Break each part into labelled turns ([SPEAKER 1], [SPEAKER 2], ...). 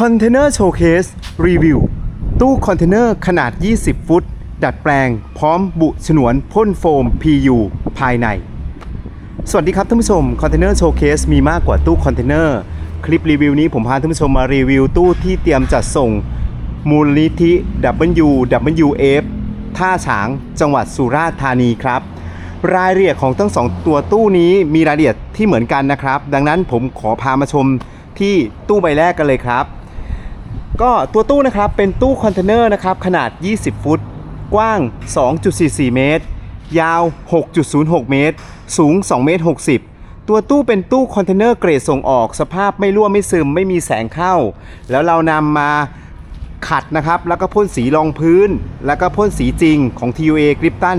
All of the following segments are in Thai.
[SPEAKER 1] คอนเทนเนอร์โชว์เคสรีวิวตู้คอนเทนเนอร์ขนาด 20 ฟุต ดัดแปลง พร้อมบุฉนวนพ่นโฟม PU ภายใน สวัสดีครับท่านผู้ชมคอนเทนเนอร์โชว์เคสมีมากกว่าตู้คอนเทนเนอร์ คลิปรีวิวนี้ผมพาท่านผู้ชมมารีวิวตู้ที่เตรียมจัดส่ง มูลนิธิ WWF ท่าฉาง จังหวัดสุราษฎร์ธานีครับ รายละเอียดของทั้งสองตัวตู้นี้มีรายละเอียดที่เหมือนกันนะครับ ดังนั้นผมขอพามาชมที่ตู้ใบแรกกันเลยครับ ก็ตัวตู้นะครับเป็นตู้คอนเทนเนอร์นะครับขนาด 20 ฟุต กว้าง 2.44 เมตร ยาว 6.06 เมตร สูง 2 เมตร 60 ตัวตู้เป็นตู้คอนเทนเนอร์เกรดส่งออก สภาพไม่รั่วไม่ซึมไม่มีแสงเข้า แล้วเรานำมาขัดนะครับ แล้วก็พ่นสีรองพื้น แล้วก็พ่นสีจริงของ TUA กริปตัน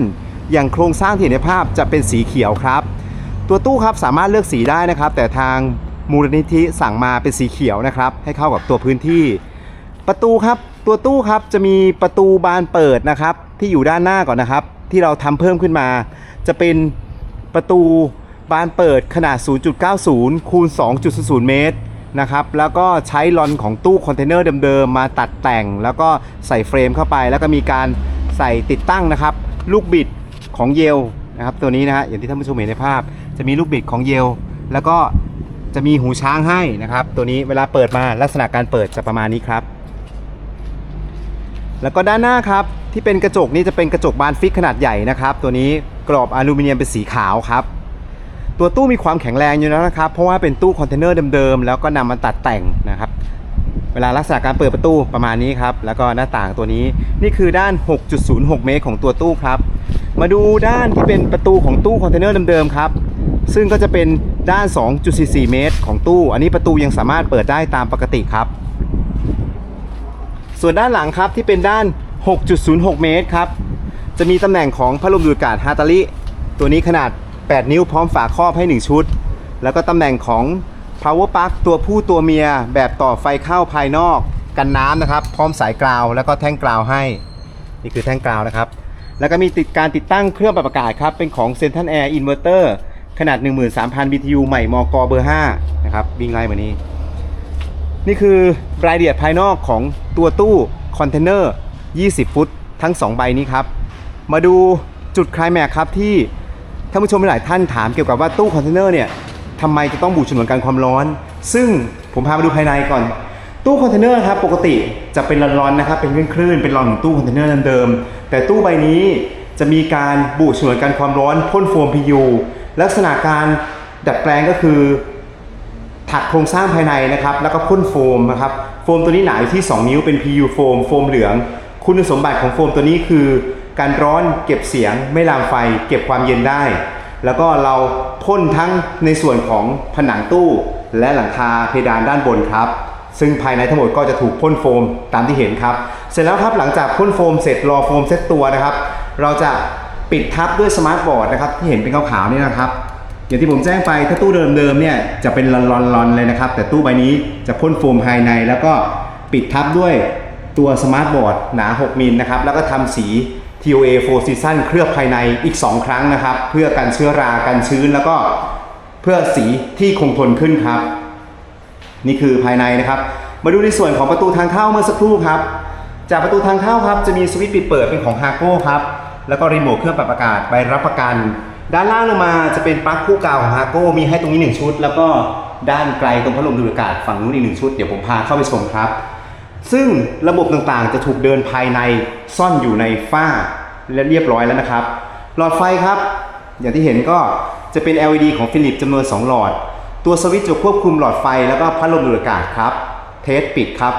[SPEAKER 1] อย่างโครงสร้างที่เห็นในภาพจะเป็นสีเขียวครับ ตัวตู้ครับสามารถเลือกสีได้นะครับ แต่ทางมูลนิธิสั่งมาเป็นสีเขียวนะครับ ให้เข้ากับตัวพื้นที่ ประตูครับตัวตู้ครับจะมีประตูบานเปิดนะครับ ที่อยู่ด้านหน้าก่อนนะครับ ที่เราทำเพิ่มขึ้นมา จะเป็นประตูบานเปิดขนาด 0.90 คูณ 2.00 เมตรนะครับแล้วก็ใช้ลอนของตู้คอนเทนเนอร์เดิมๆมาตัดแต่ง แล้วก็ใส่เฟรมเข้าไป แล้วก็มีการใส่ติดตั้งนะครับ ลูกบิดของเยลนะครับตัวนี้นะฮะอย่างที่ท่านผู้ชมเห็นในภาพ จะมีลูกบิดของเยลแล้วก็จะมีหูช้างให้นะครับ ตัวนี้เวลาเปิดมาลักษณะการเปิดจะประมาณนี้ครับ แล้วก็ด้านหน้าครับที่เป็นกระจกนี้จะเป็นกระจกบานฟิกขนาดใหญ่นะครับ ตัวนี้กรอบอลูมิเนียมเป็นสีขาวครับ ตัวตู้มีความแข็งแรงอยู่แล้วนะครับ เพราะว่าเป็นตู้คอนเทนเนอร์เดิมๆแล้วก็นำมาตัดแต่งนะครับ เวลาลักษณะการเปิดประตูประมาณนี้ครับ แล้วก็หน้าต่างตัวนี้นี่คือด้าน 6.06 เมตรของตัวตู้ครับ มาดูด้านที่เป็นประตูของตู้คอนเทนเนอร์เดิมๆครับซึ่งก็จะเป็นด้าน 2.44 เมตร ของตู้ อันนี้ประตูยังสามารถเปิดได้ตามปกติครับ ส่วนด้านหลังครับที่เป็นด้าน 6.06 เมตรครับ จะมีตำแหน่งของพัดลมดูดอากาศฮาตาลิตัวนี้ขนาด 8 นิ้วพร้อมฝาครอบให้ 1 ชุด แล้วก็ตำแหน่งของ power plug ตัวผู้ตัวเมียแบบต่อไฟเข้าภายนอกกันน้ำนะครับ พร้อมสายกราว แล้วก็แท่งกราวให้ นี่คือแท่งกราวนะครับ แล้วก็มีติดการติดตั้งเครื่องปรับอากาศครับ เป็นของ Central Air Inverter ขนาด 13,000 BTU ใหม่มอกเบอร์ 5 นะครับวิ่งไล่มานี้ นี่คือรายละเอียดภายนอกของตัวตู้คอนเทนเนอร์ 20 ฟุต ทั้ง 2 ใบนี้ครับ มาดูจุดคลายแม็กซ์ครับที่ท่านผู้ชมหลายท่านถามเกี่ยวกับว่าตู้คอนเทนเนอร์เนี่ยทำไมจะต้องบูดฉนวนกันความร้อน ซึ่งผมพามาดูภายในก่อน ตู้คอนเทนเนอร์ครับปกติจะเป็นร้อนๆนะครับเป็นคลื่นๆเป็นรอนของตู้คอนเทนเนอร์เดิมๆแต่ตู้ใบนี้จะมีการบูดฉนวนกันความร้อนพ่นโฟม PU ลักษณะการดัดแปลงก็คือ ถักโครงสร้างภายในนะครับแล้วก็พ่นโฟมนะครับโฟมตัวนี้หนาอยู่ที่ 2 นิ้วเป็น PU โฟมโฟมเหลือง คุณสมบัติของโฟมตัวนี้คือ การร้อนเก็บเสียง ไม่ลามไฟ เก็บความเย็นได้ แล้วก็เราพ่นทั้งในส่วนของผนังตู้ และหลังคาเพดานด้านบนครับ ซึ่งภายในทั้งหมดก็จะถูกพ่นโฟมตามที่เห็นครับ เสร็จแล้วครับหลังจากพ่นโฟมเสร็จรอโฟมเซตตัวนะครับ เราจะปิดทับด้วยสมาร์ทบอร์ดนะครับที่เห็นเป็นขาวๆนี่นะครับ อย่างที่ผมแจ้งไปถ้าตู้เดิมๆเนี่ยจะเป็นลอนๆเลยนะครับ แต่ตู้ใบนี้จะพ่นโฟมภายในแล้วก็ปิดทับด้วยตัวสมาร์ทบอร์ดหนา 6 มิลนะครับ แล้วก็ทำสี TOA 4 Season เคลือบภายในอีก 2 ครั้งนะครับ เพื่อกันเชื้อรากันชื้นแล้วก็เพื่อสีที่คงทนขึ้นครับ นี่คือภายในนะครับ มาดูในส่วนของประตูทางเข้าเมื่อสักครู่ครับ จากประตูทางเข้าครับจะมีสวิตช์ปิดเปิดเป็นของฮาโก้ครับแล้วก็รีโมทเครื่องปรับอากาศใบรับประกัน ด้านล่างลงมาจะเป็นปลั๊กคู่กาวของฮาโก้มีให้ตรงนี้ 1 ชุด แล้วก็ด้านไกลตรงพัดลมดูดอากาศฝั่งนู้นอีกหนึ่งชุด เดี๋ยวผมพาเข้าไปชมครับ ซึ่งระบบต่างๆ จะถูกเดินภายในซ่อนอยู่ในฝ้าและเรียบร้อยแล้วนะครับ หลอดไฟครับ อย่างที่เห็นก็จะเป็น LED ของฟิลิปจำนวน 2 หลอด ตัวสวิตช์จะควบคุมหลอดไฟแล้วก็พัดลมดูดอากาศครับ เทสปิดครับ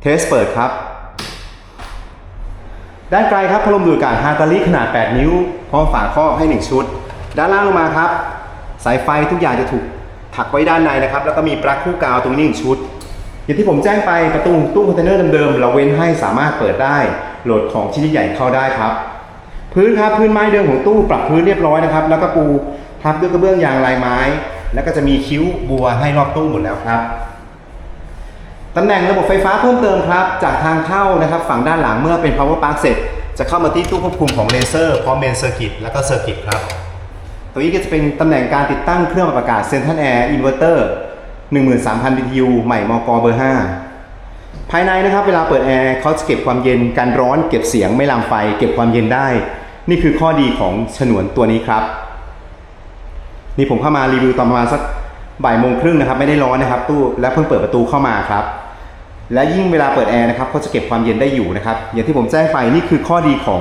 [SPEAKER 1] เทสเปิดครับ ด้านไกลครับพัดลมดูดอากาศฮาตาลิขนาด 8 นิ้วพร้อมฝาครอบให้ 1 ชุด ด้านล่างลงมาครับ สายไฟทุกอย่างจะถูกถักไว้ด้านในนะครับ แล้วก็มีปลั๊กคู่กาวตรงนี้หนึ่งชุด อย่างที่ผมแจ้งไปประตูตู้คอนเทนเนอร์เดิมๆเราเว้นให้สามารถเปิดได้โหลดของชิ้นใหญ่เข้าได้ครับ พื้นครับพื้นไม้เดิมของตู้ปรับพื้นเรียบร้อยนะครับ แล้วก็ปูทับด้วยกระเบื้องยางลายไม้ แล้วก็จะมีคิ้วบัวให้รอบตู้หมดแล้วครับ ตำแหน่งระบบไฟฟ้าเพิ่มเติมครับ จากทางเข้านะครับฝั่งด้านหลังเมื่อเป็น power park เสร็จ จะเข้ามาที่ตู้ควบคุมของเลเซอร์พร้อมเมนเซอร์กิตแล้วก็เซอร์กิตครับ ตัวนี้ก็จะเป็นตำแหน่งการติดตั้งเครื่องปรับอากาศ Central Air Inverter 13,000 BTU ใหม่มกเบอร์ 5 ภายในนะครับเวลาเปิดแอร์เขาจะเก็บความเย็นกันร้อนเก็บเสียงไม่ลามไฟ เก็บความเย็นได้ นี่คือข้อดีของฉนวนตัวนี้ครับ นี่ผมเข้ามารีวิวตอนประมาณสักบ่ายโมงครึ่งนะครับ ไม่ได้ร้อนนะครับตู้และเพิ่งเปิดประตูเข้ามาครับ และยิ่งเวลาเปิดแอร์นะครับเขาจะเก็บความเย็นได้อยู่นะครับอย่างที่ผมแจ้งไปนี่คือข้อดีของ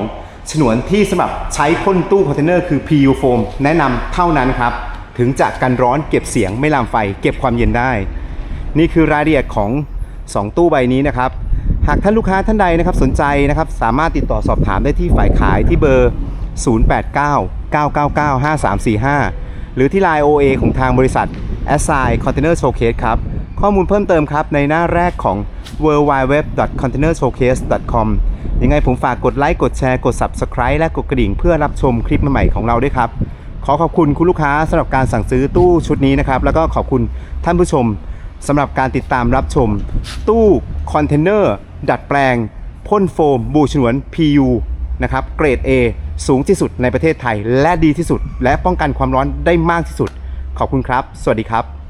[SPEAKER 1] ฉนวนที่สำหรับใช้พ่นตู้คอนเทนเนอร์คือ PU foam แนะนำเท่านั้นครับ ถึงจะกันร้อนเก็บเสียงไม่ลามไฟ เก็บความเย็นได้ นี่คือรายละเอียดของ 2 ตู้ใบนี้นะครับ หากท่านลูกค้าท่านใดนะครับสนใจนะครับ สามารถติดต่อสอบถามได้ที่ฝ่ายขายที่เบอร์ 0899995345 หรือที่ Line OA ของทางบริษัท a s s i Container Showcase ครับ ข้อมูลเพิ่มเติมครับในหน้าแรกของ w w w c o n t a i n e r s h o w c a s e c o m ยังไงผมฝากกดไลค์กดแชร์กด Subscribe และกดกระดิ่งเพื่อรับชมคลิปใหม่ๆของเราด้วยครับ ขอขอบคุณคุณลูกค้าสำหรับการสั่งซื้อตู้ชุดนี้นะครับ แล้วก็ขอบคุณท่านผู้ชมสำหรับการติดตามรับชม ตู้คอนเทนเนอร์ดัดแปลงพ่นโฟม บูฉนวน PU นะครับเกรด A สูงที่สุดในประเทศไทย และดีที่สุด และป้องกันความร้อนได้มากที่สุด ขอบคุณครับ สวัสดีครับ